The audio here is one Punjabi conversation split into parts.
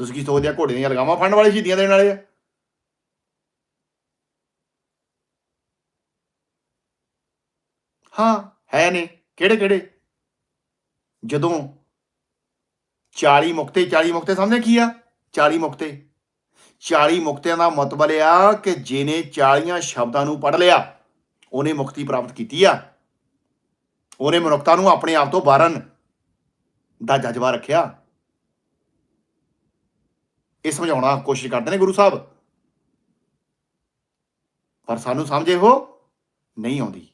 ਤੁਸੀਂ ਕੀ ਸੋਚਦੇ ਆ ਘੋੜੇ ਦੀਆਂ ਲਗਾਵਾਂ ਫੜਨ ਵਾਲੇ ਸ਼ਹੀਦੀਆਂ ਦੇਣ ਵਾਲੇ ਆ? ਹਾਂ, ਹੈ ਨੇ। ਕਿਹੜੇ ਕਿਹੜੇ? ਜਦੋਂ 40 ਮੁਕਤੇ 40 ਮੁਕਤੇ ਸਾਹਮਣੇ ਕੀ ਆ? 40 ਮੁਕਤੇ। 40 ਮੁਕਤਿਆਂ ਦਾ ਮਤਲਬ ਆ ਕਿ ਜਿਹਨੇ 40 ਸ਼ਬਦਾਂ ਨੂੰ ਪੜ ਲਿਆ, ਉਹਨੇ ਮੁਕਤੀ ਪ੍ਰਾਪਤ ਕੀਤੀ ਆ। ਉਹਨੇ ਮਨੁੱਖਤਾ ਨੂੰ ਆਪਣੇ ਆਪ ਤੋਂ ਬਾਰਨ ਦਾ ਜਜ਼ਬਾ ਰੱਖਿਆ। ਇਹ ਸਮਝਾਉਣਾ ਕੋਸ਼ਿਸ਼ ਕਰਦੇ ਨੇ ਗੁਰੂ ਸਾਹਿਬ। ਪਰ ਸਾਨੂੰ ਸਮਝੇ ਹੋ ਨਹੀਂ ਆਉਂਦੀ।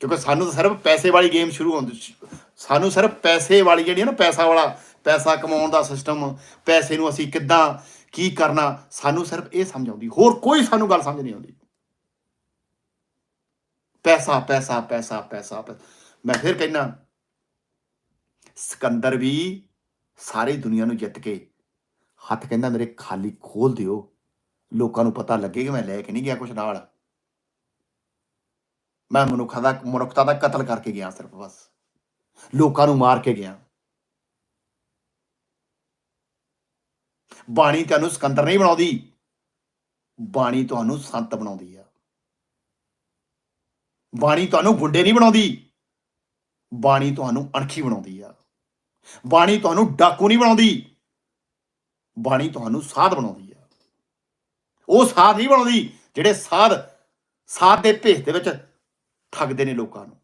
ਕਿਉਂਕਿ ਸਾਨੂੰ ਤਾਂ ਸਿਰਫ ਪੈਸੇ ਵਾਲੀ ਗੇਮ ਸ਼ੁਰੂ ਹੁੰਦੀ ਸਾਨੂੰ ਸਿਰਫ ਪੈਸੇ ਵਾਲੀ ਜਿਹੜੀ ਹੈ ਨਾ ਪੈਸਾ ਵਾਲਾ ਪੈਸਾ ਕਮਾਉਣ ਦਾ ਸਿਸਟਮ ਪੈਸੇ ਨੂੰ ਅਸੀਂ ਕਿੱਦਾਂ ਕੀ ਕਰਨਾ, ਸਾਨੂੰ ਸਿਰਫ ਇਹ ਸਮਝ ਆਉਂਦੀ। ਹੋਰ ਕੋਈ ਸਾਨੂੰ ਗੱਲ ਸਮਝ ਨਹੀਂ ਆਉਂਦੀ। ਪੈਸਾ ਪੈਸਾ ਪੈਸਾ ਪੈਸਾ ਪੈਸਾ। ਮੈਂ ਫਿਰ ਕਹਿੰਦਾ, ਸਿਕੰਦਰ ਵੀ ਸਾਰੀ ਦੁਨੀਆ ਨੂੰ ਜਿੱਤ ਕੇ ਹੱਥ ਕਹਿੰਦਾ ਮੇਰੇ ਖਾਲੀ ਖੋਲ ਦਿਓ। ਲੋਕਾਂ ਨੂੰ ਪਤਾ ਲੱਗੇ ਕਿ ਮੈਂ ਲੈ ਕੇ ਨਹੀਂ ਗਿਆ ਕੁਛ ਨਾਲ। ਮੈਂ ਮਨੁੱਖਾਂ ਦਾ, ਮਨੁੱਖਤਾ ਦਾ ਕਤਲ ਕਰਕੇ ਗਿਆ ਸਿਰਫ ਬਸ। ਲੋਕਾਂ ਨੂੰ ਮਾਰ ਕੇ ਗਿਆ। ਬਾਣੀ ਤੁਹਾਨੂੰ ਸਿਕੰਦਰ ਨਹੀਂ ਬਣਾਉਂਦੀ। ਬਾਣੀ ਤੁਹਾਨੂੰ ਸੰਤ ਬਣਾਉਂਦੀ ਆ। ਬਾਣੀ ਤੁਹਾਨੂੰ ਗੁੰਡੇ ਨਹੀਂ ਬਣਾਉਂਦੀ। ਬਾਣੀ ਤੁਹਾਨੂੰ ਅਣਖੀ ਬਣਾਉਂਦੀ ਆ। ਬਾਣੀ ਤੁਹਾਨੂੰ ਡਾਕੂ ਨਹੀਂ ਬਣਾਉਂਦੀ। ਬਾਣੀ ਤੁਹਾਨੂੰ ਸਾਧ ਬਣਾਉਂਦੀ ਆ। ਉਹ ਸਾਧ ਨਹੀਂ ਬਣਾਉਂਦੀ ਜਿਹੜੇ ਸਾਧ ਸਾਧ ਦੇ ਭੇਸ ਦੇ ਵਿੱਚ ਠੱਗਦੇ ਨੇ ਲੋਕਾਂ ਨੂੰ।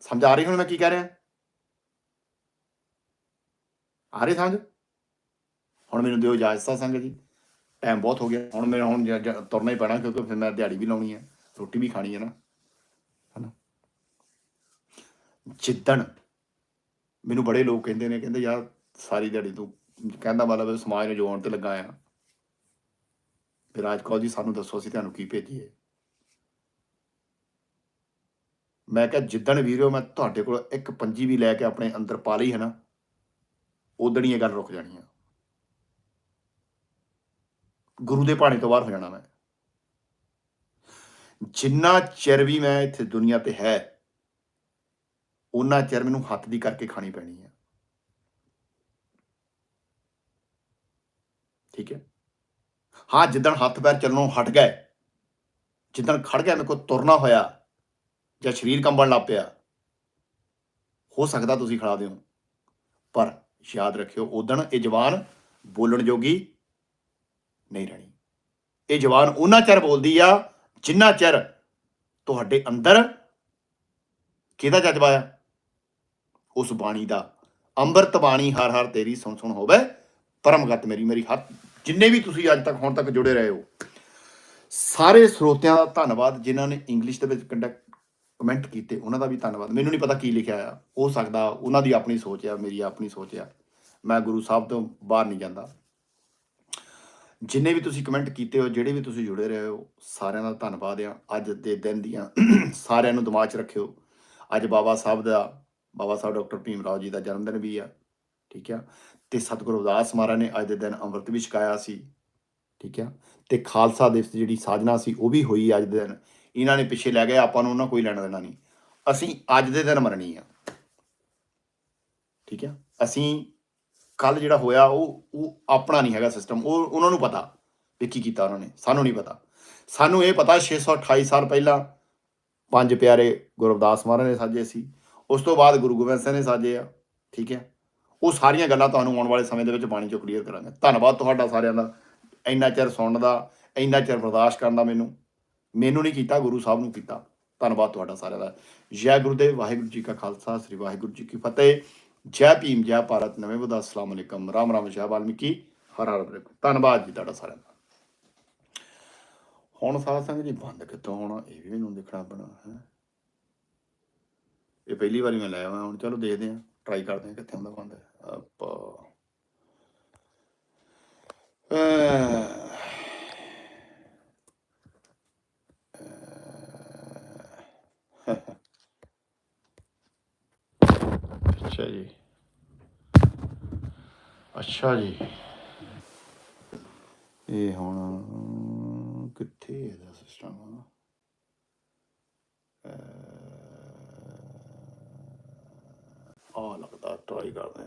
ਸਮਝ ਆ ਰਹੀ ਹੁਣ ਮੈਂ ਕੀ ਕਹਿ ਰਿਹਾ? ਆ ਰਹੀ ਸਮਝ? ਹੁਣ ਮੈਨੂੰ ਦਿਓ ਇਜਾਜ਼ਤ ਆ ਸੰਗਤ ਜੀ। ਟਾਈਮ ਬਹੁਤ ਹੋ ਗਿਆ। ਹੁਣ ਮੈਂ ਹੁਣ ਤੁਰਨਾ ਹੀ ਪੈਣਾ ਕਿਉਂਕਿ ਫਿਰ ਮੈਂ ਦਿਹਾੜੀ ਵੀ ਲਾਉਣੀ ਹੈ ਰੋਟੀ ਵੀ ਖਾਣੀ ਹੈ ਨਾ। ਹਨਾ? ਜਿੱਦਣ ਮੈਨੂੰ ਬੜੇ ਲੋਕ ਕਹਿੰਦੇ ਨੇ, ਕਹਿੰਦੇ ਯਾਰ ਸਾਰੀ ਦਿਹਾੜੀ ਤੂੰ ਕਹਿੰਦਾ ਮਤਲਬ ਸਮਾਜ ਨੂੰ ਜੋੜਨ ਤੇ ਲੱਗਾ ਆ। ਫਿਰ ਰਾਜਕੌਰ ਜੀ ਸਾਨੂੰ ਦੱਸੋ ਅਸੀਂ ਤੁਹਾਨੂੰ ਕੀ ਭੇਜੀਏ। ਮੈਂ ਕਿਹਾ ਜਿੱਦਣ ਵੀਰੋ ਮੈਂ ਤੁਹਾਡੇ ਕੋਲ ਇੱਕ ਪੰਜੀ ਵੀ ਲੈ ਕੇ ਆਪਣੇ ਅੰਦਰ ਪਾ ਲਈ ਹੈ ਨਾ ਉਦਣ ਹੀ ਇਹ ਗੱਲ ਰੁਕ ਜਾਣੀ ਆ। ਗੁਰੂ ਦੇ ਭਾਣੇ ਤੋਂ ਬਾਹਰ ਹੋ ਜਾਣਾ ਮੈਂ। ਜਿੰਨਾ ਚਿਰ ਵੀ ਮੈਂ ਇੱਥੇ ਦੁਨੀਆ ਤੇ ਹੈ ਉਹਨਾਂ ਚਿਰ ਮੈਨੂੰ ਹੱਥ ਦੀ ਕਰਕੇ ਖਾਣੀ ਪੈਣੀ ਹੈ ਠੀਕ ਹੈ। ਹਾਂ, ਜਿੱਦਣ ਹੱਥ ਪੈਰ ਚੱਲਣੋਂ ਹਟ ਗਏ, ਜਿੱਦਣ ਖੜ ਗਿਆ, ਮੇਰੇ ਕੋਲ ਤੁਰਨਾ ਹੋਇਆ ਜਾਂ ਸਰੀਰ ਕੰਬਣ ਲੱਗ ਪਿਆ, ਹੋ ਸਕਦਾ ਤੁਸੀਂ ਖੜਾ ਦਿਓ। ਪਰ ਯਾਦ ਰੱਖਿਓ ਉਦਣ ਇਹ ਜਵਾਨ ਬੋਲਣ ਜੋਗੀ ਨਹੀਂ ਰਹਿਣੀ। ਇਹ ਜਵਾਨ ਉਹਨਾਂ ਚਿਰ ਬੋਲਦੀ ਆ ਜਿੰਨਾ ਚਿਰ ਤੁਹਾਡੇ ਅੰਦਰ ਕਿਹਦਾ ਜਜ਼ਬਾ ਆ? ਉਸ ਬਾਣੀ ਦਾ। ਅੰਮ੍ਰਿਤ ਬਾਣੀ ਹਰ ਹਰ ਤੇਰੀ ਸੁਣ ਸੁਣ ਹੋਵੇ, ਪਰਮਗਤ ਮੇਰੀ ਮੇਰੀ ਹੱਥ ਜਿੰਨੇ ਵੀ ਤੁਸੀਂ ਅੱਜ ਤੱਕ ਹੁਣ ਤੱਕ ਜੁੜੇ ਰਹੇ ਹੋ, ਸਾਰੇ ਸਰੋਤਿਆਂ ਦਾ ਧੰਨਵਾਦ ਜਿਨ੍ਹਾਂ ਨੇ ਇੰਗਲਿਸ਼ ਦੇ ਵਿੱਚ ਕੰਡਕਟ ਕਮੈਂਟ ਕੀਤੇ, ਉਹਨਾਂ ਦਾ ਵੀ ਧੰਨਵਾਦ। ਮੈਨੂੰ ਨਹੀਂ ਪਤਾ ਕੀ ਲਿਖਿਆ ਆ, ਹੋ ਸਕਦਾ ਉਹਨਾਂ ਦੀ ਆਪਣੀ ਸੋਚ ਆ, ਮੇਰੀ ਆਪਣੀ ਸੋਚ ਆ। ਮੈਂ ਗੁਰੂ ਸਾਹਿਬ ਤੋਂ ਬਾਹਰ ਨਹੀਂ ਜਾਂਦਾ। ਜਿੰਨੇ ਵੀ ਤੁਸੀਂ ਕਮੈਂਟ ਕੀਤੇ ਹੋ, ਜਿਹੜੇ ਵੀ ਤੁਸੀਂ ਜੁੜੇ ਰਹੇ ਹੋ, ਸਾਰਿਆਂ ਦਾ ਧੰਨਵਾਦ ਆ। ਅੱਜ ਦੇ ਦਿਨ ਦੀਆਂ ਸਾਰਿਆਂ ਨੂੰ ਦਿਮਾਗ 'ਚ ਰੱਖਿਓ। ਅੱਜ ਬਾਬਾ ਸਾਹਿਬ ਦਾ, ਬਾਬਾ ਸਾਹਿਬ ਡਾਕਟਰ ਭੀਮ ਰਾਓ ਜੀ ਦਾ ਜਨਮ ਦਿਨ ਵੀ ਆ, ਠੀਕ ਆ? ਤੇ ਸਤਿਗੁਰੂ ਅਵਦਾਸ ਮਹਾਰਾਜ ਨੇ ਅੱਜ ਦੇ ਦਿਨ ਅੰਮ੍ਰਿਤ ਵੀ ਛਕਾਇਆ ਸੀ। ਠੀਕ ਆ? ਤੇ ਖਾਲਸਾ ਦਿਵਸ ਦੀ ਜਿਹੜੀ ਸਾਜਨਾ ਸੀ, ਉਹ ਵੀ ਹੋਈ ਅੱਜ ਦੇ ਦਿਨ। ਇਹਨਾਂ ਨੇ ਪਿੱਛੇ ਲੈ ਗਏ, ਆਪਾਂ ਨੂੰ ਉਹਨਾਂ ਕੋਈ ਲੈਣਾ ਦੇਣਾ ਨਹੀਂ। ਅਸੀਂ ਅੱਜ ਦੇ ਦਿਨ ਮਰਨੀ ਆ। ਠੀਕ ਆ? ਅਸੀਂ ਕੱਲ ਜਿਹੜਾ ਹੋਇਆ, ਉਹ ਉਹ ਆਪਣਾ ਨਹੀਂ ਹੈਗਾ ਸਿਸਟਮ ਉਹ, ਉਹਨਾਂ ਨੂੰ ਪਤਾ ਵੀ ਕੀ ਕੀਤਾ ਉਹਨਾਂ ਨੇ। ਸਾਨੂੰ ਨਹੀਂ ਪਤਾ। ਸਾਨੂੰ ਇਹ ਪਤਾ 628 ਸਾਲ ਪਹਿਲਾਂ ਪੰਜ ਪਿਆਰੇ ਗੁਰੂ ਮਹਾਰਾਜ ਨੇ ਸਾਜੇ ਸੀ। ਉਸ ਤੋਂ ਬਾਅਦ ਗੁਰੂ ਗੋਬਿੰਦ ਸਿੰਘ ਨੇ ਸਾਜੇ ਆ। ਠੀਕ ਹੈ ਉਹ ਸਾਰੀਆਂ ਗੱਲਾਂ ਤੁਹਾਨੂੰ ਆਉਣ ਵਾਲੇ ਸਮੇਂ ਦੇ ਵਿੱਚ ਬਾਣੀ ਚੋਂ ਕਲੀਅਰ ਕਰਾਂਗੇ। ਧੰਨਵਾਦ ਤੁਹਾਡਾ ਸਾਰਿਆਂ ਦਾ। ਇੰਨਾ ਚਿਰ ਸੁਣਨ ਦਾ ਇੰਨਾ ਚਿਰ ਬਰਦਾਸ਼ਤ ਕਰਨ ਦਾ ਮੈਨੂੰ ਮੈਨੂੰ ਨਹੀਂ ਕੀਤਾ, ਗੁਰੂ ਸਾਹਿਬ ਨੂੰ ਕੀਤਾ। ਧੰਨਵਾਦ ਤੁਹਾਡਾ ਸਾਰਿਆਂ ਦਾ। ਜੈ ਗੁਰਦੇਵ, ਵਾਹਿਗੁਰੂ ਜੀ ਕਾ ਖਾਲਸਾ, ਸ੍ਰੀ ਵਾਹਿਗੁਰੂ ਜੀ ਕੀ ਫਤਿਹ। ਜੈ ਭੀਮ, ਜੈ ਭਾਰਤ, ਨਵੇਂ ਬੁੱਧ ਅਸਲਾਮ ਅਲੈਕਮ। ਰਾਮ ਰਾਮ, ਜੈ ਵਾਲਮੀਕੀ। ਹਰ ਹਰ ਬ੍ਰਹਮ ਧੰਨਵਾਦ ਜੀ ਤੁਹਾਡਾ ਸਾਰਿਆਂ ਦਾ। ਹੁਣ ਸਾਧ ਸੰਗਤ ਜੀ ਬੰਦ ਕਿੱਥੋਂ ਹੋਣਾ? ਇਹ ਵੀ ਮੈਨੂੰ ਦੇਖਣਾ ਪੈਣਾ, ਹੈ। ਇਹ ਪਹਿਲੀ ਵਾਰੀ ਮੈਂ ਲਾਇਆ ਵਾ ਹੁਣ। ਚਲੋ ਦੇਖਦੇ ਹਾਂ। ਟਰਾਈ ਕਰਦੇ ਹਾਂ ਕਿੱਥੇ ਹੁੰਦਾ ਬੰਦ ਆਪਾਂ ਅੱਛਾ ਜੀ। ਅੱਛਾ ਜੀ। ਇਹ ਹੁਣ ਕਿੱਥੇ ਇਹਦਾ ਸਿਸਟਮ ਆ ああなんかあったらいいからね。